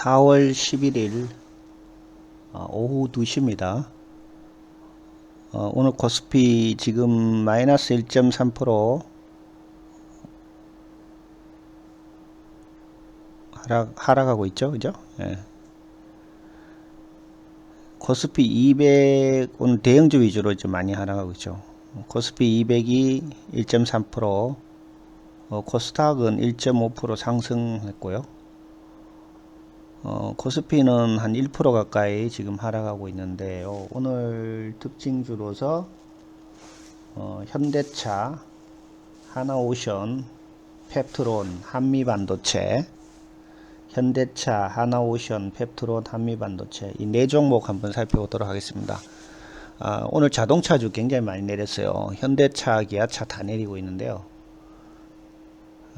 4월 11일 어, 오후 2시입니다. 어, 오늘 코스피 지금 마이너스 1.3% 하락, 하락하고 있죠. 그죠? 예. 코스피 200 오늘 대형주 위주로 좀 많이 하락하고 있죠. 코스피 200이 1.3%, 어, 코스닥은 1.5% 상승했고요. 어, 코스피는 한 1% 가까이 지금 하락하고 있는데요. 오늘 특징주로서 어, 현대차, 하나오션, 펩트론, 한미반도체, 현대차, 하나오션, 펩트론, 한미반도체 이 네 종목 한번 살펴보도록 하겠습니다. 아, 오늘 자동차주 굉장히 많이 내렸어요. 현대차, 기아차 다 내리고 있는데요.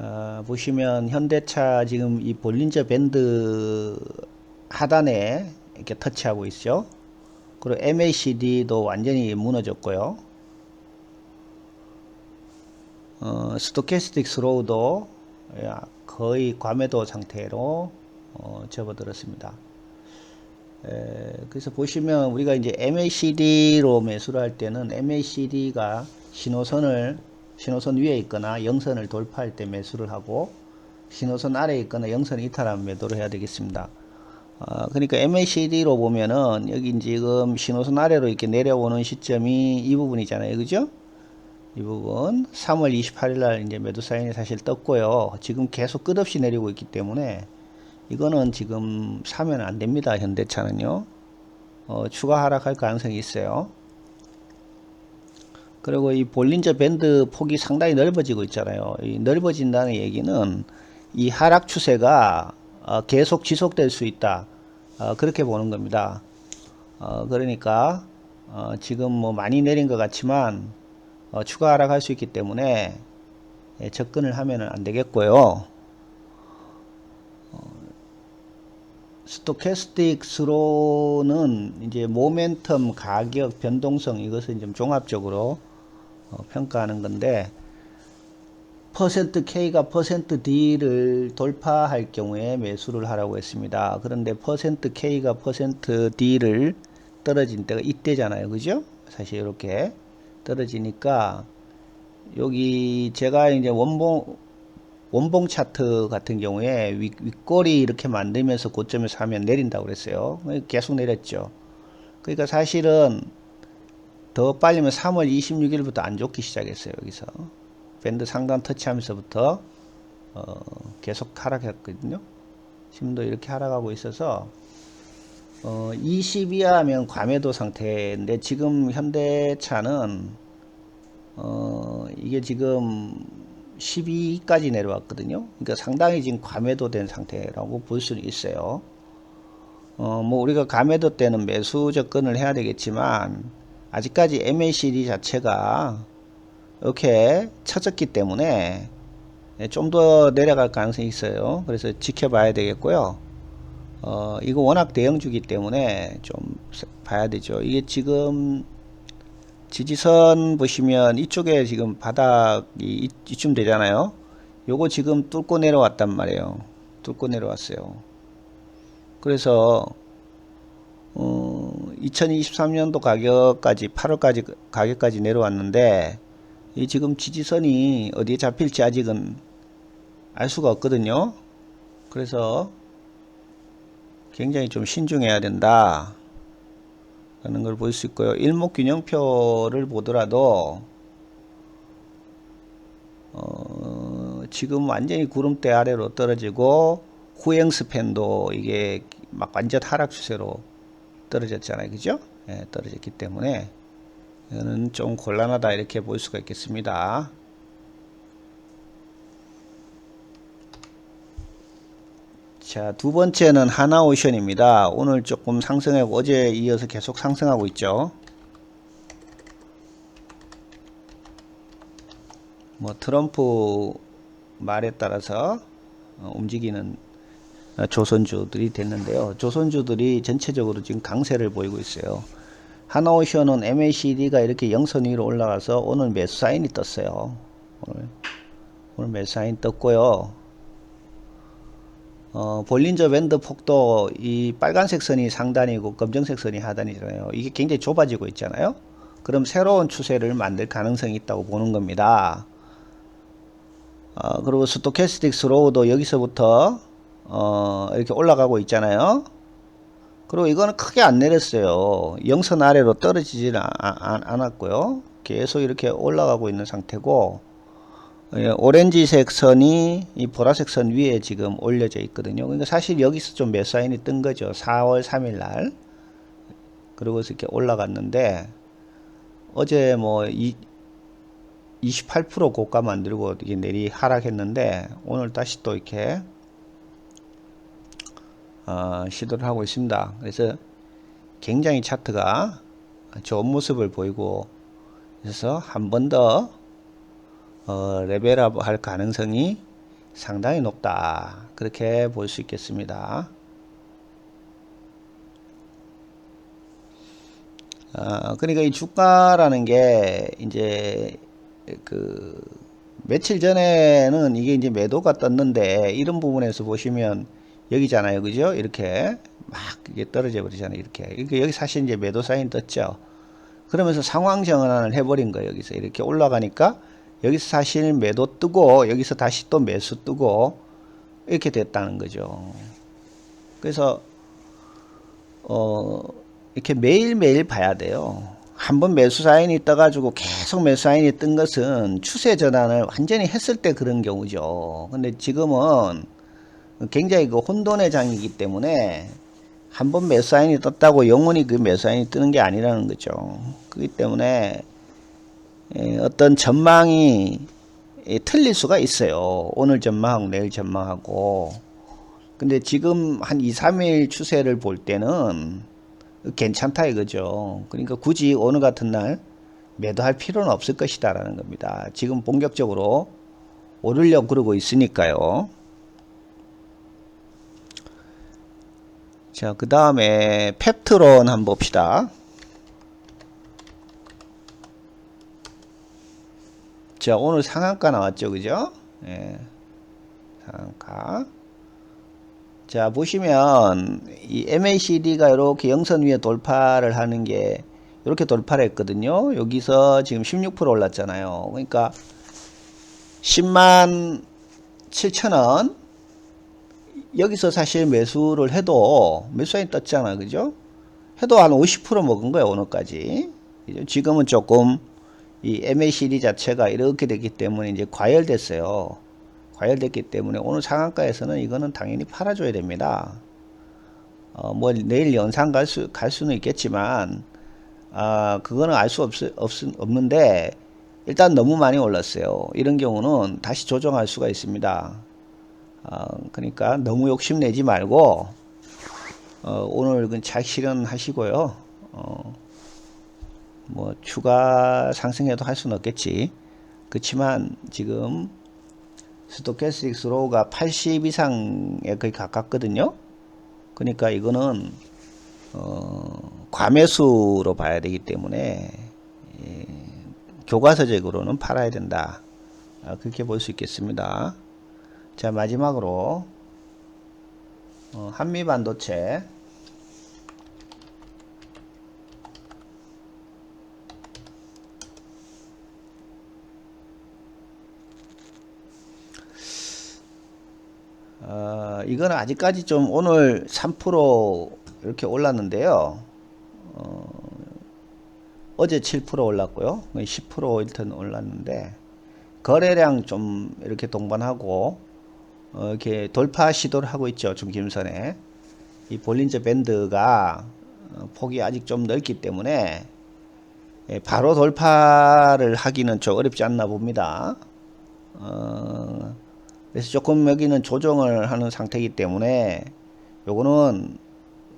아, 보시면 현대차 지금 이 볼린저 밴드 하단에 이렇게 터치하고 있죠. 그리고 MACD도 완전히 무너졌고요. 어, 스토캐스틱 스로우도 야, 거의 과매도 상태로 어, 접어들었습니다. 에, 그래서 보시면 우리가 이제 MACD로 매수를 할 때는 MACD가 신호선을 신호선 위에 있거나 영선을 돌파할 때 매수를 하고 신호선 아래에 있거나 영선 이탈하면 매도를 해야 되겠습니다. 어, 그러니까 MACD로 보면은 여기 지금 신호선 아래로 이렇게 내려오는 시점이 이 부분이잖아요. 그죠? 이 부분 3월 28일 날 이제 매도 사인이 사실 떴고요. 지금 계속 끝없이 내리고 있기 때문에 이거는 지금 사면 안 됩니다. 현대차는요. 어, 추가 하락할 가능성이 있어요. 그리고 이 볼린저 밴드 폭이 상당히 넓어지고 있잖아요. 이 넓어진다는 얘기는 이 하락 추세가 어, 계속 지속될 수 있다. 어, 그렇게 보는 겁니다. 어, 그러니까 어, 지금 뭐 많이 내린 것 같지만 어, 추가 하락할 수 있기 때문에 예, 접근을 하면 안 되겠고요. 스토캐스틱 스로는 이제 모멘텀, 가격, 변동성 이것을 좀 종합적으로 어, 평가하는 건데 퍼센트 K가 퍼센트 D를 돌파할 경우에 매수를 하라고 했습니다. 그런데 퍼센트 K가 퍼센트 D를 떨어진 때가 이때잖아요. 그죠? 사실 이렇게 떨어지니까 여기 제가 이제 원봉 원봉 차트 같은 경우에 윗, 윗꼬리 이렇게 만들면서 고점에서 하면 내린다고 그랬어요. 계속 내렸죠. 그러니까 사실은 더 빨리면 3월 26일부터 안 좋기 시작했어요. 여기서 밴드 상단 터치하면서부터 어, 계속 하락했거든요. 지금도 이렇게 하락하고 있어서 어, 20이하면 과매도 상태인데 지금 현대차는 어, 이게 지금 12까지 내려왔거든요. 그러니까 상당히 지금 과매도 된 상태라고 볼 수는 있어요. 어, 뭐 우리가 과매도 때는 매수 접근을 해야 되겠지만 아직까지 MACD 자체가 이렇게 쳐졌기 때문에 좀 더 내려갈 가능성이 있어요. 그래서 지켜봐야 되겠고요. 어, 이거 워낙 대형주기 때문에 좀 봐야 되죠. 이게 지금 지지선 보시면 이쪽에 지금 바닥이 이쯤 되잖아요. 요거 지금 뚫고 내려왔단 말이에요. 뚫고 내려왔어요. 그래서 어, 2023년도 가격까지 8월까지 가격까지 내려왔는데 이 지금 지지선이 어디에 잡힐지 아직은 알 수가 없거든요. 그래서 굉장히 좀 신중해야 된다. 라는 걸 볼 수 있고요. 일목균형표를 보더라도 어, 지금 완전히 구름대 아래로 떨어지고 후행 스팬도 이게 막 완전 하락 추세로 떨어졌잖아요. 그죠? 예, 떨어졌기 때문에 이거는 좀 곤란하다 이렇게 볼 수가 있겠습니다. 자, 두 번째는 하나오션입니다. 오늘 조금 상승하고 어제 이어서 계속 상승하고 있죠. 뭐 트럼프 말에 따라서 어, 움직이는 조선주들이 됐는데요. 조선주들이 전체적으로 지금 강세를 보이고 있어요. 하나오션은 MACD가 이렇게 영선 위로 올라가서 오늘 매수 사인이 떴어요. 오늘, 오늘 매수 사인 떴고요. 어, 볼린저 밴드 폭도 이 빨간색 선이 상단이고 검정색 선이 하단이잖아요. 이게 굉장히 좁아지고 있잖아요. 그럼 새로운 추세를 만들 가능성이 있다고 보는 겁니다. 어, 그리고 스토캐스틱 스로우도 여기서부터 어, 이렇게 올라가고 있잖아요. 그리고 이거는 크게 안 내렸어요. 영선 아래로 떨어지지는 아- 아- 않았고요. 계속 이렇게 올라가고 있는 상태고 예, 오렌지색 선이 이 보라색 선 위에 지금 올려져 있거든요. 그러니까 사실 여기서 좀몇 사인이 뜬 거죠. 4월 3일 날. 그러고서 이렇게 올라갔는데 어제 뭐 이, 28% 고가 만들고 이게 내리 하락했는데 오늘 다시 또 이렇게 어, 시도를 하고 있습니다. 그래서 굉장히 차트가 좋은 모습을 보이고 그래서 한 번더 어, 레벨업 할 가능성이 상당히 높다. 그렇게 볼 수 있겠습니다. 어, 그러니까 이 주가라는 게 이제 그 며칠 전에는 이게 이제 매도가 떴는데 이런 부분에서 보시면 여기잖아요. 그죠? 이렇게 막 이게 떨어져 버리잖아요. 이렇게. 이렇게 여기 사실 이제 매도 사인 떴죠. 그러면서 상황 전환을 해버린 거예요. 여기서 이렇게 올라가니까 여기서 사실 매도 뜨고 여기서 다시 또 매수 뜨고 이렇게 됐다는 거죠. 그래서 어 이렇게 매일매일 봐야 돼요. 한번 매수 사인이 떠가지고 계속 매수 사인이 뜬 것은 추세 전환을 완전히 했을 때 그런 경우죠. 근데 지금은 굉장히 그 혼돈의 장이기 때문에 한번 매수 사인이 떴다고 영원히 그 매수 사인이 뜨는 게 아니라는 거죠. 그렇기 때문에 예, 어떤 전망이 예, 틀릴 수가 있어요. 오늘 전망하고 내일 전망하고. 근데 지금 한 2, 3일 추세를 볼 때는 괜찮다 이거죠. 그러니까 굳이 오늘 같은 날 매도할 필요는 없을 것이다라는 겁니다. 지금 본격적으로 오르려고 그러고 있으니까요. 자, 그 다음에 펩트론 한번 봅시다. 자, 오늘 상한가 나왔죠, 그죠? 예. 상한가. 자, 보시면 이 MACD가 이렇게 영선 위에 돌파를 하는 게 이렇게 돌파를 했거든요. 여기서 지금 16% 올랐잖아요. 그러니까 10만 7천원 여기서 사실 매수를 해도 매수하이 떴잖아. 그죠? 해도 한 50% 먹은 거예요. 오늘까지. 그죠? 지금은 조금 이 MACD 자체가 이렇게 됐기 때문에 이제 과열됐어요. 과열됐기 때문에 오늘 상한가에서는 이거는 당연히 팔아줘야 됩니다. 어, 뭐 내일 연상 갈 수, 갈 수는 있겠지만, 아, 그거는 알 수 없는데, 일단 너무 많이 올랐어요. 이런 경우는 다시 조정할 수가 있습니다. 어, 그러니까 너무 욕심내지 말고, 어, 오늘 잘 실현하시고요. 어, 뭐 추가 상승해도 할 수는 없겠지. 그렇지만 지금 스토캐스틱 스로우가 80 이상에 거의 가깝거든요. 그러니까 이거는 어, 과매수로 봐야 되기 때문에 예, 교과서적으로는 팔아야 된다. 아, 그렇게 볼 수 있겠습니다. 자 마지막으로 어, 한미 반도체 어, 이거는 아직까지 좀 오늘 3% 이렇게 올랐는데요. 어, 어제 7% 올랐고요. 10% 일단 올랐는데 거래량 좀 이렇게 동반하고 어, 이렇게 돌파 시도를 하고 있죠. 중김선에 이 볼린저 밴드가 어, 폭이 아직 좀 넓기 때문에 예, 바로 돌파를 하기는 좀 어렵지 않나 봅니다. 어, 그래서 조금 여기는 조정을 하는 상태이기 때문에 요거는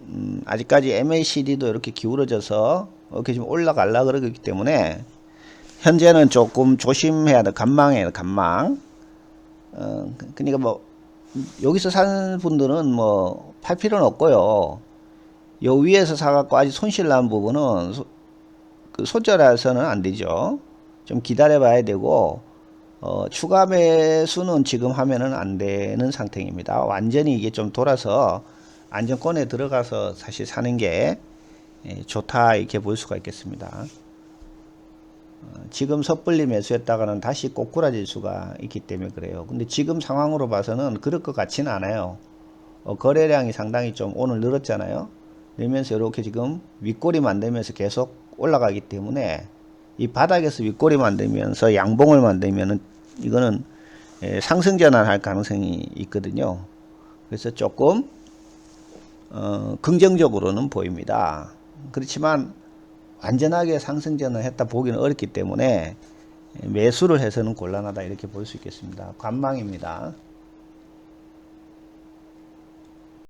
음, 아직까지 MACD도 이렇게 기울어져서 이렇게 좀 올라갈라 그러기 때문에 현재는 조금 조심해야 돼. 간망해야 돼. 간망. 어, 그러니까 뭐 여기서 사는 분들은 뭐 팔 필요는 없고요. 요 위에서 사갖고 아직 손실 난 부분은 소, 그 손절해서는 안 되죠. 좀 기다려 봐야 되고 어, 추가 매수는 지금 하면은 안 되는 상태입니다. 완전히 이게 좀 돌아서 안정권에 들어가서 사실 사는 게 예, 좋다 이렇게 볼 수가 있겠습니다. 어, 지금 섣불리 매수했다가는 다시 꼬꾸라질 수가 있기 때문에 그래요. 근데 지금 상황으로 봐서는 그럴 것 같지는 않아요. 어, 거래량이 상당히 좀 오늘 늘었잖아요. 늘면서 이렇게 지금 윗꼬리 만들면서 계속 올라가기 때문에 이 바닥에서 윗꼬리 만들면서 양봉을 만들면은 이거는 예, 상승 전환할 가능성이 있거든요. 그래서 조금 어, 긍정적으로는 보입니다. 그렇지만 완전하게 상승 전환했다 보기는 어렵기 때문에 매수를 해서는 곤란하다 이렇게 볼 수 있겠습니다. 관망입니다.